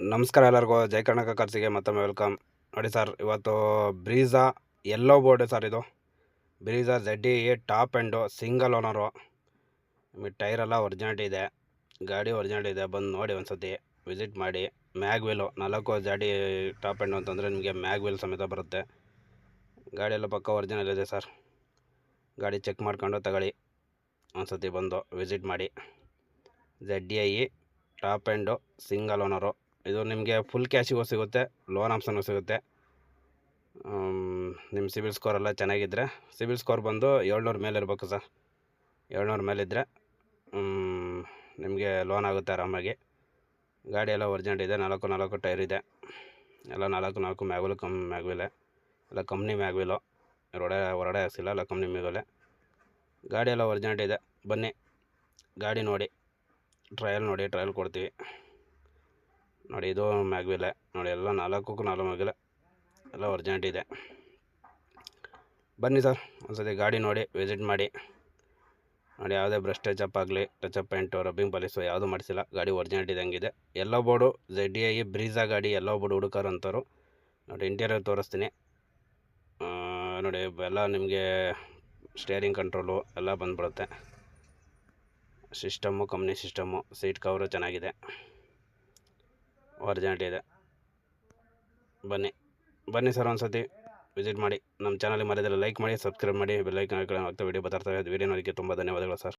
ನಮಸ್ಕಾರ ಎಲ್ಲರಿಗೂ. ಜೈ ಕರ್ನಾಟಕ ಕರ್ಸಿಗೆ ಮತ್ತೊಮ್ಮೆ ವೆಲ್ಕಮ್. ನೋಡಿ ಸರ್, ಇವತ್ತು ಬ್ರೀಜಾ ಎಲ್ಲೋ ಬೋರ್ಡ್ ಸರ್ ಇದು. Brezza Z E top and single owner. ನಿಮಗೆ ಟೈರೆಲ್ಲ ಒರಿಜಿನಾಲಿಟಿ ಇದೆ. ಗಾಡಿ ಒರಿಜಿನಾಲಿಟಿ ಇದೆ. ಬಂದು ನೋಡಿ ಒಂದು ಸತಿ ವಿಸಿಟ್ ಮಾಡಿ. ಮ್ಯಾಗ್ ವೀಲು ನಾಲ್ಕು ಜಾಡಿ ಟಾಪ್ ಆ್ಯಂಡು ಅಂತಂದರೆ ನಿಮಗೆ ಮ್ಯಾಗ್ ವೀಲ್ ಸಮೇತ ಬರುತ್ತೆ. ಗಾಡಿ ಎಲ್ಲ ಪಕ್ಕ ಒರಿಜಿನಲ್ ಇದೆ ಸರ್. ಗಾಡಿ ಚೆಕ್ ಮಾಡ್ಕೊಂಡು ತಗೊಳ್ಳಿ. ಒಂದು ಸತಿ ಬಂದು ವಿಸಿಟ್ ಮಾಡಿ. Z I top and single owner. ಇದು ನಿಮಗೆ ಫುಲ್ ಕ್ಯಾಶಿಗೂ ಸಿಗುತ್ತೆ ಲೋನ್ ಆಪ್ಷನ್ಗೂ ಸಿಗುತ್ತೆ. ನಿಮ್ಮ ಸಿಬಿಲ್ ಸ್ಕೋರ್ ಎಲ್ಲ ಚೆನ್ನಾಗಿದ್ದರೆ ಸಿಬಿಲ್ ಸ್ಕೋರ್ ಬಂದು ಏಳ್ನೂರ ಮೇಲೆ ಇರಬೇಕು ಸರ್. ಏಳ್ನೂರ ಮೇಲಿದ್ದರೆ ನಿಮಗೆ ಲೋನ್ ಆಗುತ್ತೆ ಆರಾಮಾಗಿ. ಗಾಡಿ ಎಲ್ಲ ಒರ್ಜೆಂಟ್ ಇದೆ, ನಾಲ್ಕು ನಾಲ್ಕು ಟೈರ್ ಇದೆ. ಎಲ್ಲ ನಾಲ್ಕು ನಾಲ್ಕು ಮ್ಯಾಗ್ವಿಲ್ ಕಮ್, ಮ್ಯಾಗ್ವಿಲೆ, ಎಲ್ಲ ಕಂಪ್ನಿ ಮ್ಯಾಗ್ವಿಲು. ಹೊರಡೆ ಹೊರಡೆ ಹಾಕ್ಸಿಲ್ಲ, ಎಲ್ಲ ಕಂಪ್ನಿ ಮ್ಯಾಗ್ವಿಲೆ. ಗಾಡಿ ಎಲ್ಲ ಒರ್ಜೆಂಟ್ ಇದೆ, ಬನ್ನಿ. ಗಾಡಿ ನೋಡಿ ಟ್ರಯಲ್ ನೋಡಿ ಟ್ರಯಲ್ ಕೊಡ್ತೀವಿ. ನೋಡಿ, ಇದು ಮ್ಯಾಗ್ವಿಲೆ ನೋಡಿ, ಎಲ್ಲ ನಾಲ್ಕಕ್ಕೂ ನಾಲ್ಕು ಮ್ಯಾಗ್ವಿಲೆ ಎಲ್ಲ ಒರ್ಜಿನಿಟಿ ಇದೆ. ಬನ್ನಿ ಸರ್, ಒಂದ್ಸತಿ ಗಾಡಿ ನೋಡಿ ವಿಸಿಟ್ ಮಾಡಿ. ನೋಡಿ, ಯಾವುದೇ ಬ್ರಷ್ ಟಚಪ್ ಆಗಲಿ touch up paint rubbing polish ಯಾವುದೂ ಮಾಡಿಸಿಲ್ಲ. ಗಾಡಿ ಒರಿಜಿನಾಲಿಟಿ ಇದ್ದಂಗಿದೆ ಎಲ್ಲೋ ಬೋರ್ಡು ಝೆಡ್ ಎ ಬ್ರೀಝಾ ಗಾಡಿ ಎಲ್ಲೋ ಬೋರ್ಡ್ ಹುಡುಕರು ಅಂತವ್ರು ನೋಡಿ ಇಂಟೀರಿಯರ್ ತೋರಿಸ್ತೀನಿ. ನೋಡಿ, ಎಲ್ಲ ನಿಮಗೆ ಸ್ಟೇರಿಂಗ್ ಕಂಟ್ರೋಲು ಎಲ್ಲ ಬಂದ್ಬಿಡುತ್ತೆ. System company system seat cover ಚೆನ್ನಾಗಿದೆ. ಒರಿಜಿನಾಲಿಟಿ ಇದೆ. ಬನ್ನಿ ಬನ್ನಿ ಸರ್ ಒಂದು ಸತಿ ವಿಸಿಟ್ ಮಾಡಿ. ನಮ್ಮ ಚಾನಲಿಗೆ ಮರೆಯದಲ್ಲ ಲೈಕ್ ಮಾಡಿ ಸಬ್ಸ್ಕ್ರೈಬ್ ಮಾಡಿ ಬೆಲ್ಲೈಕನ್ ಹಾಕಿ ವೀಡಿಯೋ ಬರ್ತಾ ವೀಡಿಯೋ ನೋಡೋಕ್ಕೆ ತುಂಬ ಧನ್ಯವಾದಗಳು ಸರ್.